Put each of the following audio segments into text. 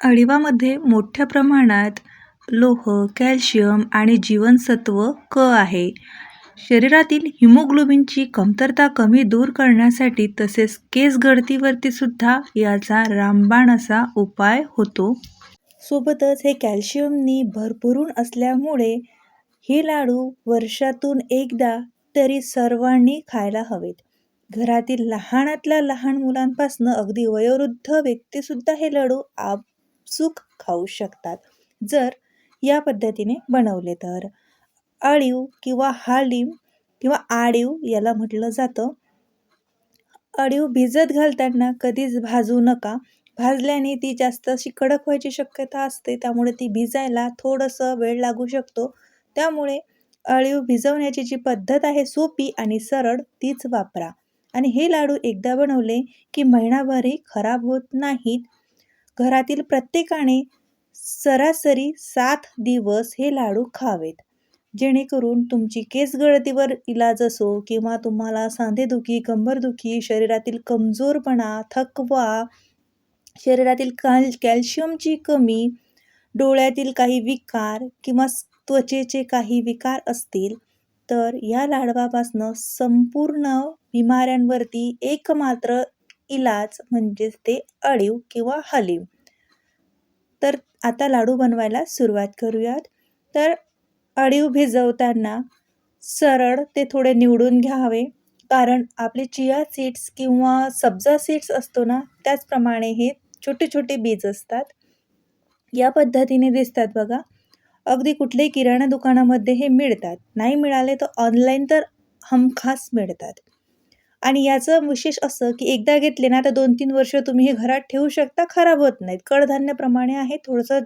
अळिवामध्ये मोठ्या प्रमाणात लोह, कॅल्शियम आणि जीवनसत्व क आहे. शरीरातील हिमोग्लोबिनची कमतरता कमी दूर करण्यासाठी तसेच केस गळतीवरती सुद्धा याचा रामबाण असा उपाय होतो. सोबतच हे कॅल्शियमनी भरभरून असल्यामुळे हे लाडू वर्षातून एकदा तरी सर्वांनी खायला हवेत. घरातील लहानातल्या लहान मुलांपासनं अगदी वयोवृद्ध व्यक्तीसुद्धा हे लाडू आप चूक खाऊ शकतात जर या पद्धतीने बनवले तर. अळीव किंवा हालीम किंवा आळीव याला म्हटलं जातं. अळीव भिजत घालताना कधीच भाजू नका. भाजल्याने ती जास्त अशी कडक व्हायची शक्यता असते त्यामुळे ती भिजायला थोडंसं वेळ लागू शकतो. त्यामुळे अळीव भिजवण्याची जी पद्धत आहे सोपी आणि सरळ तीच वापरा. आणि हे लाडू एकदा बनवले की महिनाभरही खराब होत नाहीत. घरातील प्रत्येकाने सरासरी सात दिवस हे लाडू खावेत. जेणेकरून तुमची केस गळतीवर इलाज असो किंवा तुम्हाला सांधेदुखी, कंबरदुखी, शरीरातील कमजोरपणा, थकवा, शरीरातील कॅल कॅल्शियमची कमी, डोळ्यातील काही विकार किंवा त्वचेचे काही विकार असतील तर या लाडवापासनं संपूर्ण बिमाऱ्यांवरती एकमात्र इलाज म्हणजेच ते अळीव किंवा हलीव तर आता लाडू बनवायला सुरुवात करूयात. तर अळीव भिजवताना सरळ ते थोडे निवडून घ्यावे कारण आपले चिया सीड्स किंवा सब्जा सीड्स असतो ना त्याचप्रमाणे हे छोटे छोटे बीज असतात. या पद्धतीने दिसतात बघा. अगदी कुठल्याही किराणा दुकानामध्ये हे मिळतात. नाही मिळाले तर ऑनलाईन तर हमखास मिळतात. आणि याचं विशेष असं की एकदा घेतले ना तर दोन तीन वर्ष तुम्ही हे घरात ठेवू शकता खराब होत नाहीत. कडधान्याप्रमाणे आहे थोडंसं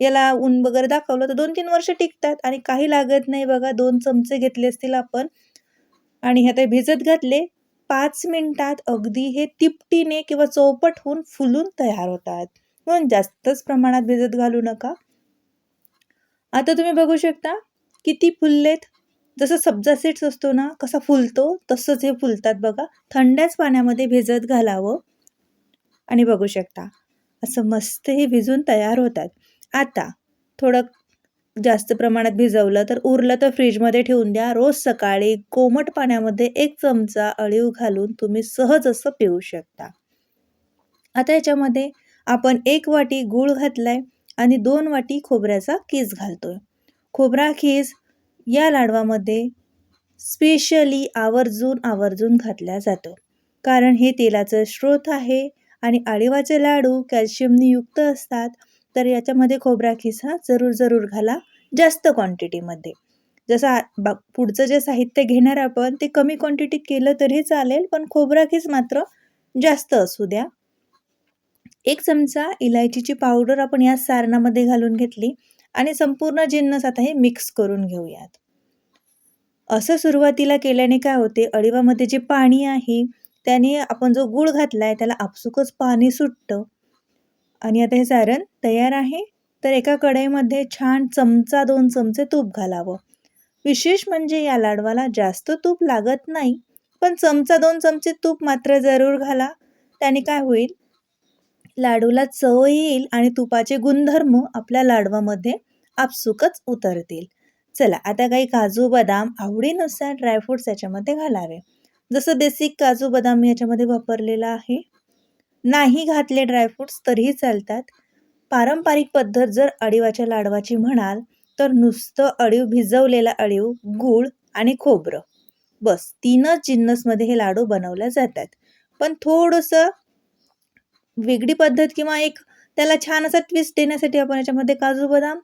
याला ऊन वगैरे दाखवलं तर दोन तीन वर्ष टिकतात आणि काही लागत नाही बघा. दोन चमचे घेतले असतील आपण आणि हे ते भिजत घातले. पाच मिनिटात अगदी हे तिपटीने किंवा चौपट होऊन फुलून तयार होतात. म्हणून जास्तच प्रमाणात भिजत घालू नका. आता तुम्ही बघू शकता किती फुललेत. जसं सब्जा सीड्स असतो ना कसा फुलतो तसंच हे फुलतात बघा. थंड्याच पाण्यामध्ये भिजत घालावं आणि बघू शकता असं मस्त हे भिजून तयार होतात. आता थोडं जास्त प्रमाणात भिजवलं तर उरलं तर फ्रीजमध्ये ठेवून द्या. रोज सकाळी कोमट पाण्यामध्ये एक चमचा अळीव घालून तुम्ही सहज असं पिऊ शकता. आता याच्यामध्ये आपण एक वाटी गूळ घातलाय आणि दोन वाटी खोबऱ्याचा कीस घालतोय. खोबरा खीस या लाडवामध्ये स्पेशली आवर्जून आवर्जून घातला जातो. कारण हे तेलाचं स्रोत आहे आणि आळीवाचे लाडू कॅल्शियमने युक्त असतात. तर याच्यामध्ये खोबरा खीस हा जरूर जरूर घाला जास्त क्वांटिटीमध्ये. जसं पुढचं जे साहित्य घेणार आपण ते कमी क्वांटिटीत केलं तरी चालेल पण खोबरा खीस मात्र जास्त असू द्या. एक चमचा इलायचीची पावडर आपण या सारणामध्ये घालून घेतली आणि संपूर्ण जिन्नस आता हे मिक्स करून घेऊयात. असं सुरुवातीला केल्याने काय होते अळीवामध्ये जे पाणी आहे त्याने आपण जो गूळ घातलाय त्याला आपसुकच पाणी सुटतं. आणि आता हे सारण तयार आहे. तर एका कढईमध्ये छान चमचा दोन चमचे तूप घालावं. विशेष म्हणजे या लाडवाला जास्त तूप लागत नाही. पण चमचा दोन चमचे तूप मात्र जरूर घाला. त्याने काय होईल लाडूला चव येईल आणि तुपाचे गुणधर्म आपल्या लाडवामध्ये आपसुकच उतरतील. चला आता काही काजू, बदाम आवडीनुसार ड्रायफ्रुट्स याच्यामध्ये घालावे. जसं बेसिक काजू, बदाम मी याच्यामध्ये वापरलेला आहे. नाही घातले ड्रायफ्रुट्स तरीही चालतात. पारंपरिक पद्धत जर अळीवाच्या लाडवाची म्हणाल तर नुसतं अळीव भिजवलेला अळीव, गूळ आणि खोबरं बस तीनच जिन्नसमध्ये हे लाडू बनवल्या जातात. पण थोडंसं वेगळी पद्धत किंवा एक त्याला छान असा ट्विस्ट देण्यासाठी आपण याच्यामध्ये काजू, बदाम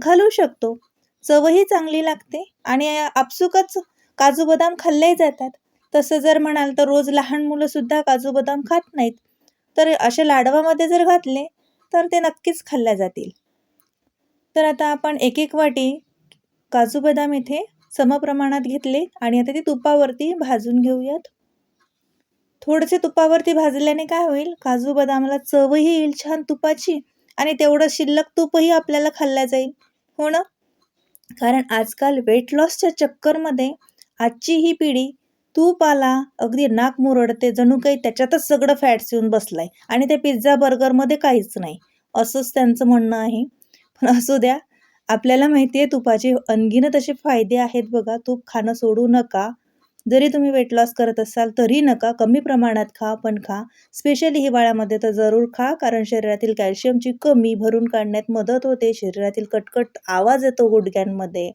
घालू शकतो. चवही चांगली लागते आणि आपसुकच काजू, बदाम खाल्ले जातात. तसं जर म्हणाल तर रोज लहान मुलंसुद्धा काजू, बदाम खात नाहीत. तर अशा लाडवामध्ये जर घातले तर ते नक्कीच खाल्ल्या जातील. तर आता आपण एक एक वाटी काजू, बदाम इथे समप्रमाणात घेतले आणि आता ते तुपावरती भाजून घेऊयात. थोडेसे तुपावरती भाजल्याने काय होईल काजू, बदामाला चवही येईल छान तुपाची आणि तेवढं शिल्लक तूपही आपल्याला खाल्ल्या जाईल. हो ना? कारण आजकाल वेट लॉसच्या चक्करमध्ये आजची ही पिढी तूप आला अगदी नाक मुरडते जणू काही त्याच्यातच सगळं फॅट्स येऊन बसलाय आणि ते पिझ्झा, बर्गरमध्ये काहीच नाही. असंच त्यांचं म्हणणं आहे पण असू द्या आपल्याला माहिती आहे तुपाचे अनगिनत असे फायदे आहेत बघा तूप खाणं सोडू नका जरी तुम्ही वेट लॉस करत असाल तरी नका. कमी प्रमाणात खा पण खा. स्पेशली हिवाळ्यामध्ये तर जरूर खा कारण शरीरातील कॅल्शियमची कमी भरून काढण्यात मदत होते. शरीरातील कटकट आवाज येतो गुडघ्यांमध्ये.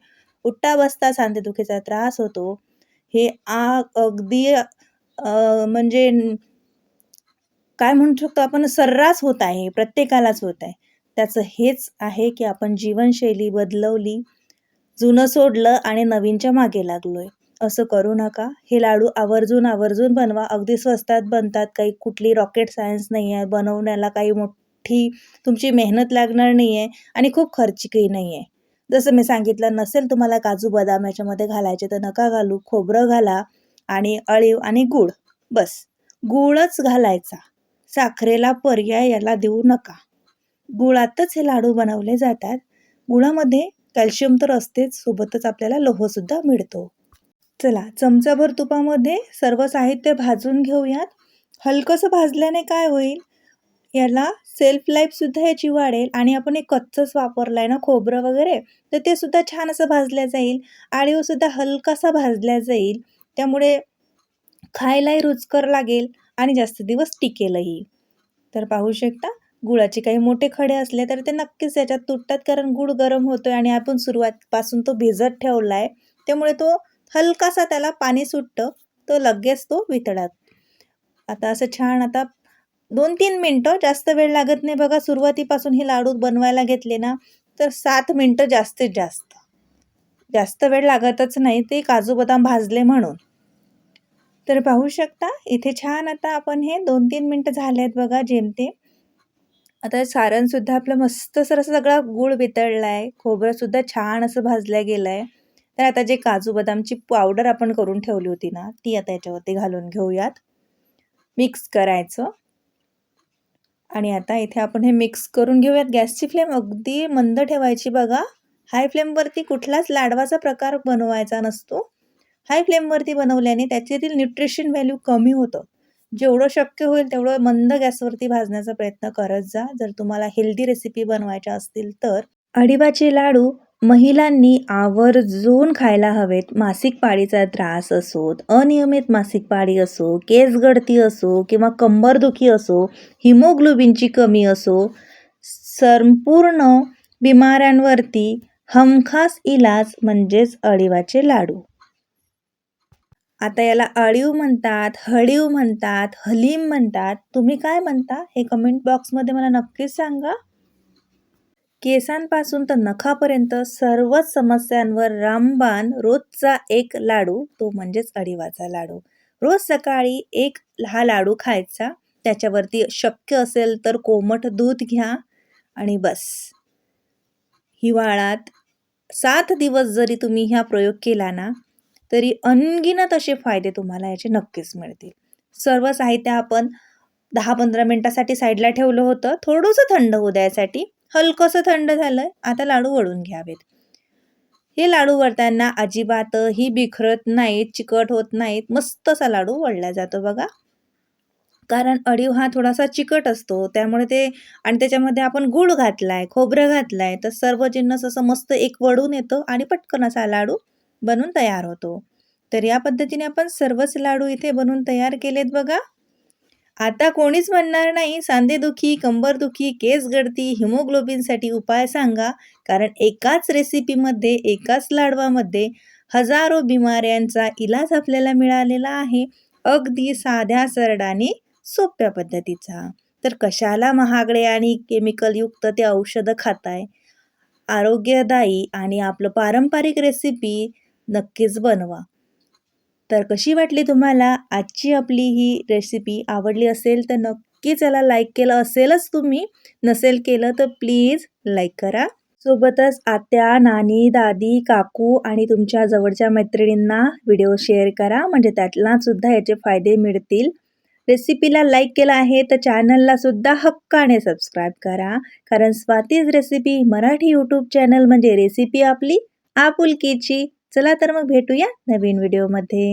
उठता बसता सांधेदुखीचा त्रास होतो. हे आ अगदी म्हणजे काय म्हणू शकतो आपण? सर्रास होत आहे. प्रत्येकालाच होत आहे. त्याचं हेच आहे की आपण जीवनशैली बदलवली जुनं सोडलं आणि नवीनच्या मागे लागलोय. असं करू नका. हे लाडू आवर्जून आवर्जून बनवा. अगदी स्वस्तात बनतात. काही कुठली रॉकेट सायन्स नाही आहे बनवण्याला काही मोठी तुमची मेहनत लागणार नाही आहे आणि खूप खर्चिकही नाही आहे जसं मी सांगितलं नसेल तुम्हाला काजू बदाम याच्यामध्ये घालायचे तर नका घालू. खोबरं घाला आणि अळीव आणि गूळ. बस. गूळच घालायचा. साखरेला पर्याय याला देऊ नका. गुळातच हे लाडू बनवले जातात. गुळामध्ये कॅल्शियम तर असतेच. सोबतच आपल्याला लोहसुद्धा मिळतो. चला चमचाभर तुपामध्ये सर्व साहित्य भाजून घेऊयात. हलकंसं भाजल्याने काय होईल? याला सेल्फ लाईफसुद्धा याची वाढेल आणि आपण एक कच्चंच वापरलं आहे ना खोबरं वगैरे? तर ते सुद्धा छान असं भाजल्या जाईल. आळीवसुद्धा हलकासा भाजल्या जाईल. त्यामुळे खायलाही रुचकर लागेल आणि जास्त दिवस टिकेलही. तर पाहू शकता गुळाचे काही मोठे खडे असले तर ते नक्कीच याच्यात तुटतात कारण गुळ गरम होतोय आणि आपण सुरुवातपासून तो भिजत ठेवला आहे त्यामुळे तो हलकासा त्याला पाणी सुटतं तो लगेच तो वितळत. आता असं छान आता दोन तीन मिनटं जास्त वेळ लागत नाही बघा सुरुवातीपासून हे लाडू बनवायला घेतले ना तर सात मिनटं जास्तीत जास्त. जास्त वेळ लागतच नाही ते काजू बदाम भाजले म्हणून. तर पाहू शकता इथे छान आता आपण हे दोन तीन मिनटं झाले आहेत बघा जेमते आता सारणसुद्धा आपलं मस्त सर असं सगळा गूळ वितळला आहे खोबरंसुद्धा छान असं भाजलं गेलं आहे तर आता जे काजू बदामची पावडर आपण करून ठेवली होती ना ती आता याच्यावरती घालून घेऊयात. मिक्स करायचं. आणि आता इथे आपण हे मिक्स करून घेऊयात. गॅसची फ्लेम अगदी मंद ठेवायची बघा. हाय फ्लेमवरती कुठलाच लाडवाचा प्रकार बनवायचा नसतो. हाय फ्लेमवरती बनवल्याने त्याच्यातील न्यूट्रिशन व्हॅल्यू कमी होतं. जेवढं शक्य होईल तेवढं मंद गॅसवरती भाजण्याचा प्रयत्न करत जा. जर तुम्हाला हेल्दी रेसिपी बनवायच्या असतील तर. अडिबाचे लाडू महिलांनी आवर्जून खायला हवेत. मासिक पाळीचा त्रास असोत अनियमित मासिक पाळी असो केस गळती असो किंवा कंबरदुखी असो हिमोग्लोबिनची कमी असो संपूर्ण बिमाऱ्यांवरती हमखास इलाज म्हणजेच अळीवाचे लाडू. आता याला अळीव म्हणतात हळीव म्हणतात हलीम म्हणतात. तुम्ही काय म्हणता हे कमेंट बॉक्समध्ये मला नक्कीच सांगा. केसांपासून तर नखापर्यंत सर्वच समस्यांवर रामबाण रोजचा एक लाडू तो म्हणजेच अडीवाचा लाडू. रोज सकाळी एक हा लाडू खायचा त्याच्यावरती शक्य असेल तर कोमट दूध घ्या आणि बस. हिवाळ्यात सात दिवस जरी तुम्ही ह्या प्रयोग केला ना तरी अनगिनत असे फायदे तुम्हाला याचे नक्कीच मिळतील. सर्व साहित्य आपण दहा पंधरा मिनटासाठी साईडला ठेवलं होतं. थोडंसं थंड होऊ द्यायसाठी हलकंसं थंड झालं आता लाडू वळून घ्यावेत. हे लाडू वळताना अजिबातही बिखरत नाहीत चिकट होत नाहीत मस्त असा लाडू वळला जातो बघा. कारण अडीव हा थोडासा चिकट असतो त्यामुळे ते आणि त्याच्यामध्ये आपण गूळ घातलाय खोबरं घातलाय तर सर्व जिन्नस असं मस्त एक वळून येतो आणि पटकन असा लाडू बनून तयार होतो. तर या पद्धतीने आपण सर्वच लाडू इथे बनवून तयार केलेत बघा. आता कोणीच म्हणणार नाही सांधेदुखी कंबरदुखी केस गळती हिमोग्लोबिनसाठी उपाय सांगा. कारण एकाच रेसिपीमध्ये एकाच लाडवामध्ये हजारो बिमाऱ्यांचा इलाज आपल्याला मिळालेला आहे. अगदी साध्या सरडाने सोप्या पद्धतीचा. तर कशाला महागडे आणि केमिकलयुक्त ते औषधं खाताय? आरोग्यदायी आणि आपलं पारंपरिक रेसिपी नक्कीच बनवा. तर कशी वाटली तुम्हाला? आजची आपली ही रेसिपी आवडली असेल तर नक्कीच याला लाईक केलं असेलच तुम्ही. नसेल केलं तर प्लीज लाईक करा. सोबतच आत्या नानी दादी काकू आणि तुमच्या जवळच्या मैत्रिणींना व्हिडिओ शेअर करा. म्हणजे त्यातला सुद्धा याचे फायदे मिळतील. रेसिपीला लाईक केलं आहे तर चॅनलला सुद्धा हक्काने सबस्क्राईब करा. कारण Swati's recipe Marathi YouTube channel म्हणजे रेसिपी आपली आपुलकीची. चला तर मग भेटूया नवीन व्हिडिओमध्ये.